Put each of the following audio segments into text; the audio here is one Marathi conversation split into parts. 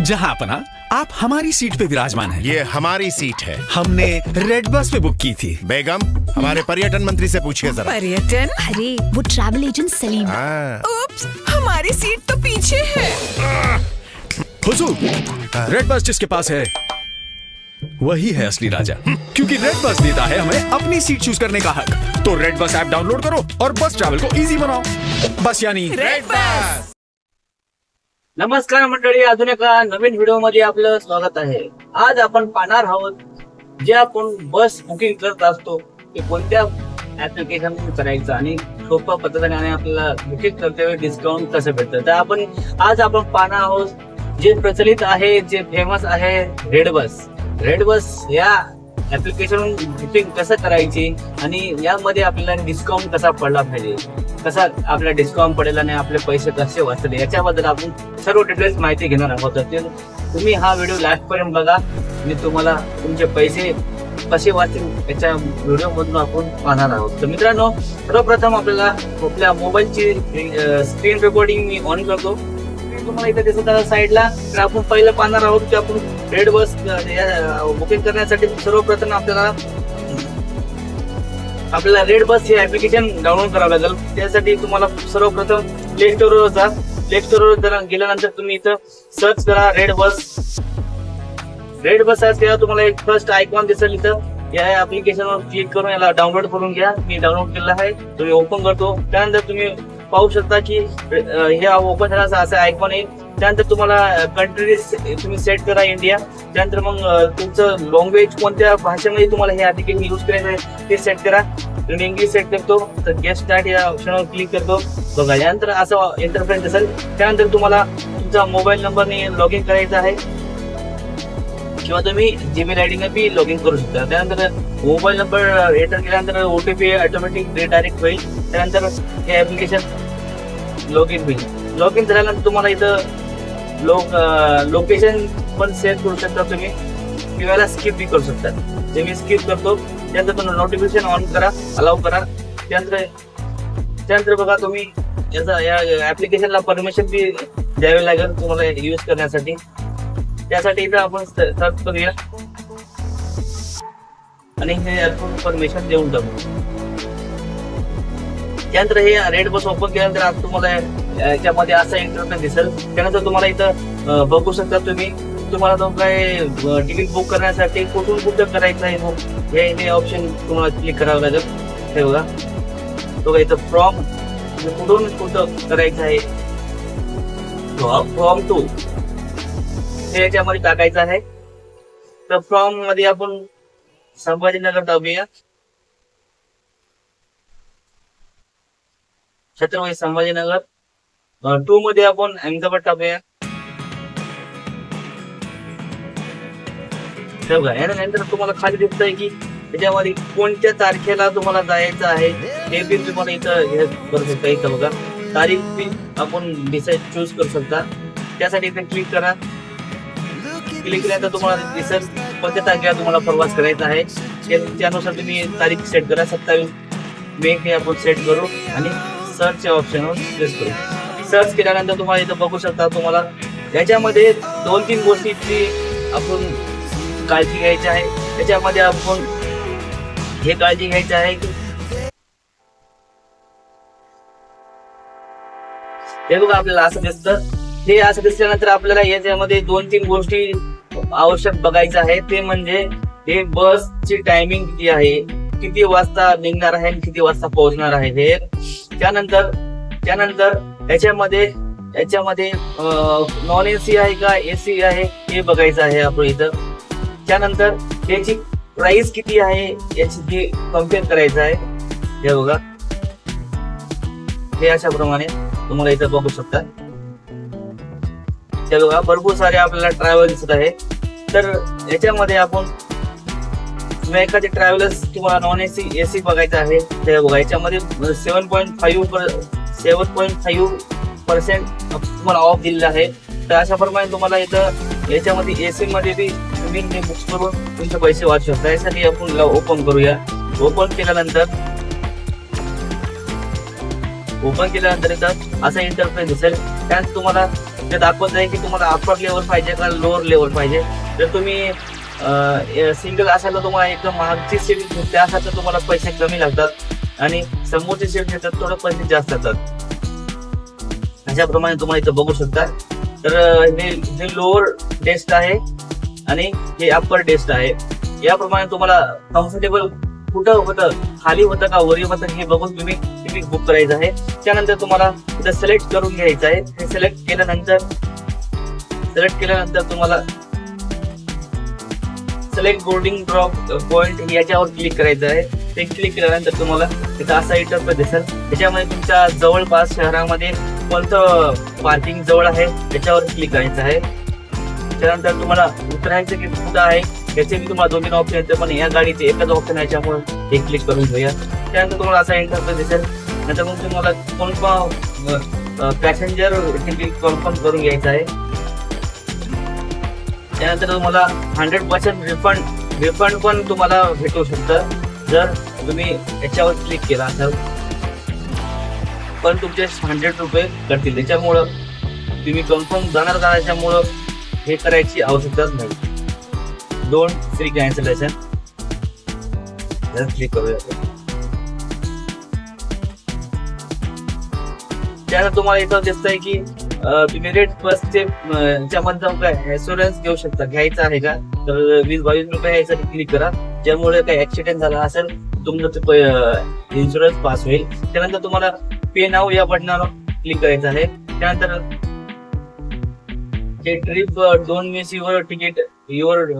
जहाँ अपना आप हमारी सीट पे विराजमान हैं। ये हमारी सीट है। हमने रेड बस पे बुक की थी। बेगम हमारे पर्यटन मंत्री से पूछिए जरा। पर्यटन? अरे वो ट्रैवल एजेंट सलीम। हाँ, उप्स, हमारी सीट तो पीछे है। हुजूर रेड बस जिसके पास है वही है असली राजा। क्योंकि रेड बस देता है हमें अपनी सीट चूज़ करने का हक। तो रेड बस ऐप डाउनलोड करो और बस ट्रैवल को इजी बनाओ। बस यानी रेड बस नमस्कार मंडळी अजून एका नवीन व्हिडिओमध्ये आपलं स्वागत आहे. आज आपण पाहणार आहोत जे आपण बस बुकिंग करत असतो ते कोणत्या ऍप्लिकेशन करायचं आणि सोप्या पद्धतीने आपल्याला बुकिंग करते डिस्काउंट कसं भेटतं? तर आपण आज आपण पाहणार आहोत जे प्रचलित आहे जे फेमस आहे रेड बस रेड बस या ऍप्लिकेशन बुकिंग कसं करायची आणि यामध्ये आपल्याला डिस्काउंट कसा पडला पाहिजे? कसा आपल्या डिस्काउंट पडेल आणि आपले पैसे कसे वाचतील? याच्याबद्दल आपण सर्व डिटेल्स माहिती घेणार आहोत. तर तुम्ही हा व्हिडिओ लास्ट पर्यंत बघा. मी तुम्हाला तुमचे पैसे कसे वाचतील याच्या व्हिडिओमधून आपण पाहणार आहोत. तर मित्रांनो सर्वप्रथम आपल्याला आपल्या मोबाईलची स्क्रीन रेकॉर्डिंग मी ऑन करतो. तुम्हाला इथे दिसत साईडला तर आपण पहिलं पाहणार आहोत की आपण रेड बस बुकिंग करण्यासाठी सर्वप्रथम आपल्याला आपल्याला रेड बस हे ऍप्लिकेशन डाउनलोड करावं लागेल. त्यासाठी तुम्हाला सर्वप्रथम प्ले स्टोरवर जा. प्ले स्टोरवर जरा गेल्यानंतर तुम्ही इथं सर्च करा रेड बस. रेड बस आहे तेव्हा तुम्हाला एक फर्स्ट आयकॉन दिसेल इथं. या ऍप्लिकेशनवर क्लिक करून याला डाउनलोड करून घ्या. मी डाउनलोड केलेला आहे. तुम्ही ओपन करतो. त्यानंतर तुम्ही पाहू शकता की हे ओपन झाल्याचं असं आयकॉन येईल त्यानंतर तुम्हाला कंट्री तुम्ही सेट करा इंडिया त्यानंतर मग तुमचं लँग्वेज कोणत्या भाषेमध्ये तुम्हाला हे ऍप्लिकेशन यूज करायचं आहे ते सेट करा. तुम्ही इंग्लिश सेट करतो तर गेस्ट स्टार्ट या ऑप्शनवर क्लिक करतो. बघा यानंतर असं इंटरफेस असेल. त्यानंतर तुम्हाला तुमचा मोबाईल नंबरने लॉग इन करायचा आहे. किंवा तुम्ही जीमेल आय डीने बी लॉग इन करू शकता. त्यानंतर मोबाईल नंबर एंटर केल्यानंतर O T P automatic redirect होईल. त्यानंतर हे ॲप्लिकेशन लॉग इन होईल. लॉग इन झाल्यानंतर तुम्हाला इथं लोक लोकेशन पण सेट करू शकता तुम्ही. किंवा स्किप बी करू शकता. जे मी स्किप करतो त्यानंतर पण नोटिफिकेशन ऑन करा अलाव करा. त्यानंतर त्यानंतर बघा तुम्ही याचा या ऍप्लिकेशनला परमिशन बी द्यावी लागेल तुम्हाला यूज करण्यासाठी. त्यासाठी इथं आपण सर्च करूया. आणि हे आपण परमिशन देऊन टाकू. त्यानंतर हे रेड बस ओपन केल्यानंतर आज तुम्हाला याच्यामध्ये असा इंटरनेट दिसेल. त्यानंतर तुम्हाला इथं बघू शकता तुम्ही तुम्हाला तो काय तिकीट बुक करण्यासाठी कुठून कुठं करायचं आहे मग? हे हे ऑप्शन तुम्हाला क्लिक करावं लागेल. हे बघा. तो काय इथं फ्रॉम म्हणजे कुठून कुठं करायचं आहे? फ्रॉम टू हे याच्यामध्ये टाकायचं आहे. तर फ्रॉममध्ये आपण संभाजीनगर टाकूया छत्रपती संभाजीनगर. टू मध्ये आपण अहमदाबाद टाकूया बघा यानंतर तुम्हाला खाली दिसत आहे की त्याच्यामध्ये कोणत्या तारखेला तुम्हाला जायचं आहे ते बी तुम्हाला इथं हे करू शकता इथं बघा. तारीख बी आपण डिसाईड चूज करू शकता. त्यासाठी इथे क्लिक करा. क्लिक केल्यानंतर तुम्हाला दिसेल कोणत्या तारखेला तुम्हाला प्रवास करायचा आहे. त्यानुसार तुम्ही तारीख सेट करा. सत्तावीस मे हे आपण सेट करू आणि सर्च ऑप्शनवर प्रेस करू. सर्च केल्यानंतर तुम्हाला इथं बघू शकता तुम्हाला. याच्यामध्ये दोन तीन गोष्टीची आपण काळजी घ्यायची आहे. त्याच्यामध्ये आपण हे काळजी घ्यायची आहे की हे बघा आपल्याला असं दिसतं. हे असं दिसल्यानंतर आपल्याला याच्यामध्ये दोन तीन गोष्टी आवश्यक बघायचं आहे. ते म्हणजे हे बसची टायमिंग किती आहे किती वाजता निघणार आहे आणि किती वाजता पोहोचणार आहे हे. त्यानंतर त्यानंतर याच्यामध्ये याच्यामध्ये नॉन एसी आहे का एसी आहे हे बघायचं आहे आपण इथं. त्यानंतर याची प्राइस किती आहे याची जी कंपेअर करायचं आहे हे बघा. हे अशा प्रमाणे तुम्हाला इथं बघू शकता. ते बघा भरपूर सारे आपल्याला ट्रॅव्हल दिसत आहे. तर याच्यामध्ये आपण तुम्ही एखादी ट्रॅव्हलर्स तुम्हाला नॉन एसी एसी बघायचं आहे ते बघा याच्यामध्ये seven point five seven point five percent तुम्हाला ऑफ दिलेला आहे. तर अशा प्रमाणे तुम्हाला इथं याच्यामध्ये एसी मध्ये बी तुम्ही बुक्स करून तुमचे पैसे वाचू शकता. यासाठी आपण ओपन करूया. ओपन केल्यानंतर ओपन केल्यानंतर इथं असा इंटरफेस दिसेल. त्यात तुम्हाला ते दाखवत आहे की तुम्हाला अपर लेवल पाहिजे का लोअर लेवल पाहिजे. जर तुम्ही सिंगल असायला तुम्हाला एकदम मागची सीट त्यासाठी तुम्हाला पैसे कमी लागतात. आणि समोरचे शेड घेतात थोडं पैसे जास्त जातात. अशाप्रमाणे तुम्हाला इथं बघू शकता तर हे हे जे लोअर डेस्ट आहे आणि हे अप्पर डेस्ट आहे. याप्रमाणे तुम्हाला कम्फर्टेबल कुठं होतं खाली होतं का वरी होतं हे बघून तुम्ही तिकीट बुक करायचं आहे. त्यानंतर तुम्हाला इथं सिलेक्ट करून घ्यायचं आहे. हे सिलेक्ट केल्यानंतर सिलेक्ट केल्यानंतर तुम्हाला सिलेक्ट बोर्डिंग ड्रॉप पॉइंट याच्यावर क्लिक करायचं आहे. ते क्लिक केल्यानंतर तुम्हाला तिथं असा इंटरफेस दिसेल त्याच्यामध्ये तुमच्या जवळपास शहरामध्ये कोणतं पार्किंग जवळ आहे? त्याच्यावर क्लिक करायचं आहे. त्यानंतर तुम्हाला उतरायचं की कुठं आहे? याचे मी तुम्हाला दोन तीन ऑप्शन येते पण या गाडीचे एकच ऑप्शन आहे याच्यामुळे हे क्लिक करून घेऊया. त्यानंतर तुम्हाला असा इंटरफेस दिसेल. नंतर मग तुम्हाला कोणता पॅसेंजर कन्फर्म करून घ्यायचं आहे. त्यानंतर तुम्हाला हंड्रेड पर्सेंट रिफंड रिफंड पण तुम्हाला भेटू शकतं. जर तुम्ही याच्यावर क्लिक केला असाल पण तुमचे हंड्रेड रुपये कटतील त्याच्यामुळं तुम्ही कन्फर्म जाणार का? त्याच्यामुळं हे करायची आवश्यकताच नाही. दोन फ्री कॅन्सलेशन क्लिक करूया. त्यानंतर तुम्हाला इथं दिसतंय की तुम्ही तुम्ही रेड बसचे जाऊन काय इन्शुरन्स घेऊ शकता. घ्यायचा आहे का? तर वीस बावीस रुपये यासाठी क्लिक करा. ज्यामुळे काही ऍक्सिडेंट झाला असेल तुमचं ते इन्शुरन्स पास होईल. त्यानंतर तुम्हाला पे नाव या बटनावर क्लिक करायचं आहे. त्यानंतर ते trip don't miss your ticket your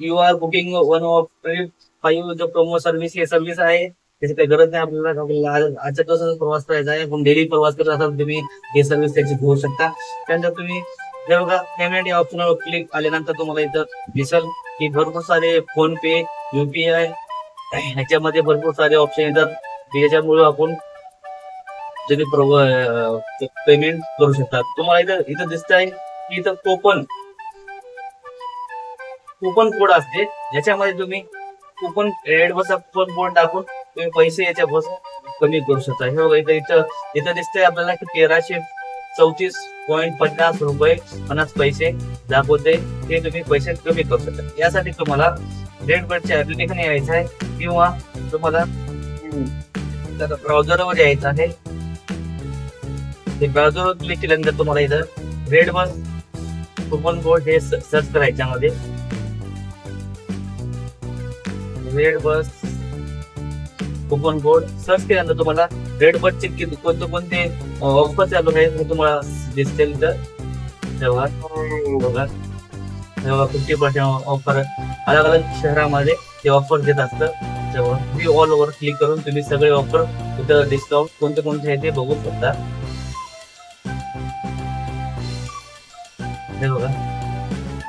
you are booking one of trip five जो प्रोमो सर्व्हिस हे सर्व्हिस आहे. त्याची काही गरज नाही आपल्याला. आपल्याला आजच्या दिवसाचा प्रवास करायचा आहे. पण डेली प्रवास करत असाल तुम्ही हे सर्व्हिस त्याची घेऊ शकता. त्यानंतर तुम्ही हे बघा पेमेंट या ऑप्शनवर क्लिक आल्यानंतर तुम्हाला इथं दिसेल की भरपूर सारे फोन पे युपीआय ह्याच्यामध्ये भरपूर सारे ऑप्शन येतात. याच्यामुळे आपण तुम्ही पेमेंट करू शकता तुम्हाला इथं इथं दिसत आहे की इथं कोपन कुपन कोड असते. याच्यामध्ये तुम्ही कुपन एड बसा कुपन कोड टाकून तुम्ही पैसे याच्या बस कमी करू शकता. हे बघा इथं इथं इथं दिसतंय आपल्याला की तेराशे चौतीस पॉईंट पन्नास रुपये पन्नास पैसे दाखवते. ते तुम्ही पैसे कमी करू शकता. यासाठी तुम्हाला रेड बसचे ऍप्लिकेशन यायचं आहे किंवा तुम्हाला ब्राउझरवर यायचं आहे. ते ब्राउझरवर क्लिक केल्यानंतर तुम्हाला इथं रेड बस कुपन कोड हे सर्च करायच्या मध्ये red bus coupon code search केल्यानंतर तुम्हाला रेड बसचे किती कोणते कोणते ऑफर चालू आहे हे तुम्हाला दिसतील तर तेव्हा बघा. फिफ्टी पर्सेंट ऑफर अलग अलग शहरामध्ये ते ऑफर देत असतं. तेव्हा तुम्ही ऑल ओव्हर क्लिक करून तुम्ही सगळे ऑफर तिथं डिस्काउंट कोणते कोणते आहे ते बघू शकता. हे बघा.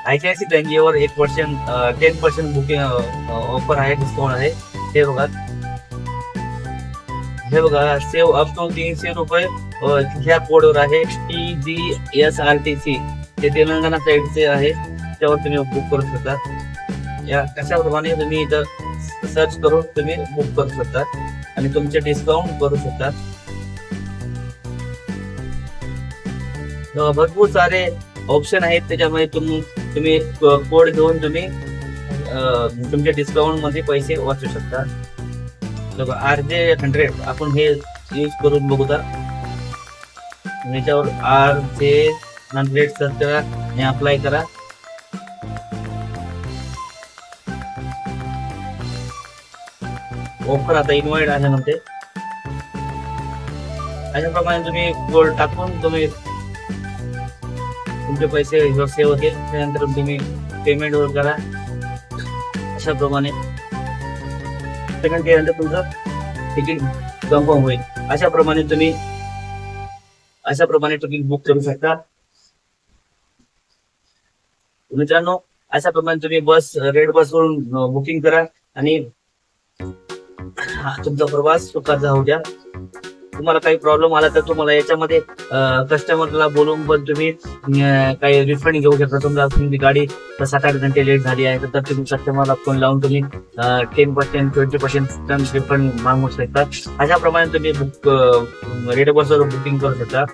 आय सी आय सी बँकेवर एक percent ten percent booking offer आहे डिस्काउंट आहे. हे बघा. हे बघा सेव अप टू तीनशे रुपये ह्या कोडवर आहे T G S R T C ते तेलंगणा साईडचे आहे. त्यावर तुम्ही बुक करू शकता या कशाप्रमाणे तुम्ही इथं सर्च करून तुम्ही बुक करू शकता. आणि तुमचे डिस्काउंट करू शकता. भरपूर सारे ऑप्शन आहेत. त्याच्यामध्ये तुम्ही तुम्ही कोड घेऊन तुम्ही तुमच्या डिस्काउंटमध्ये पैसे वाचू शकता. आर जे हंड्रेड आपण हे यूज करून बघूया याच्यावर आर जे हंड्रेड सर्च करा आणि अप्लाय करा. ऑफर आता इन्व्हाइट आहे म्हणते अशाप्रमाणे तुम्ही गोल्ड टाकून तुम्ही तुमचे पैसे सेव्ह होतील. त्यानंतर तुम्ही पेमेंट वर करा. अशाप्रमाणे. पेमेंट केल्यानंतर तुमचं तिकीट कन्फर्म होईल. अशाप्रमाणे तुम्ही अशाप्रमाणे तिकीट बुक करू शकता. मित्रांनो अशाप्रमाणे तुम्ही बस रेड बस वरून बुकिंग करा आणि तुमचा प्रवास सुखाचा होऊ द्या. तुम्हाला काही प्रॉब्लेम आला तर तुम्हाला याच्यामध्ये कस्टमरला बोलून पण तुम्ही काही रिफंड घेऊ शकता. समजा तुमची गाडी सात आठ घंटे लेट झाली आहे तर तुम्ही कस्टमरला फोन लावून तुम्ही ten percent twenty percent refund मागू शकता. अशाप्रमाणे तुम्ही बुक रेट बसवर बुकिंग करू शकता.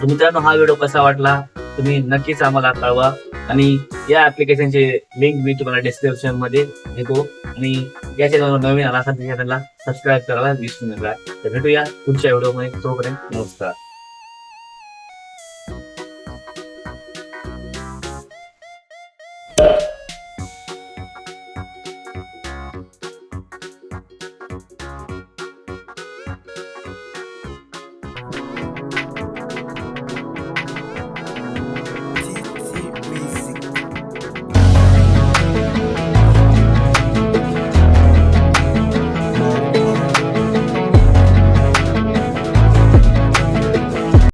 तर मित्रांनो हा व्हिडिओ कसा वाटला? तुम्ही नक्कीच आम्हाला कळवा. आणि या ऍप्लिकेशनचे लिंक मी तुम्हाला डिस्क्रिप्शनमध्ये देतो आणि या चॅनलवर नवीन आला असाल त्याला चॅनलला सबस्क्राईब करायला विसरू नका. तर भेटूया पुढच्या व्हिडिओमध्ये तोपर्यंत नमस्कार.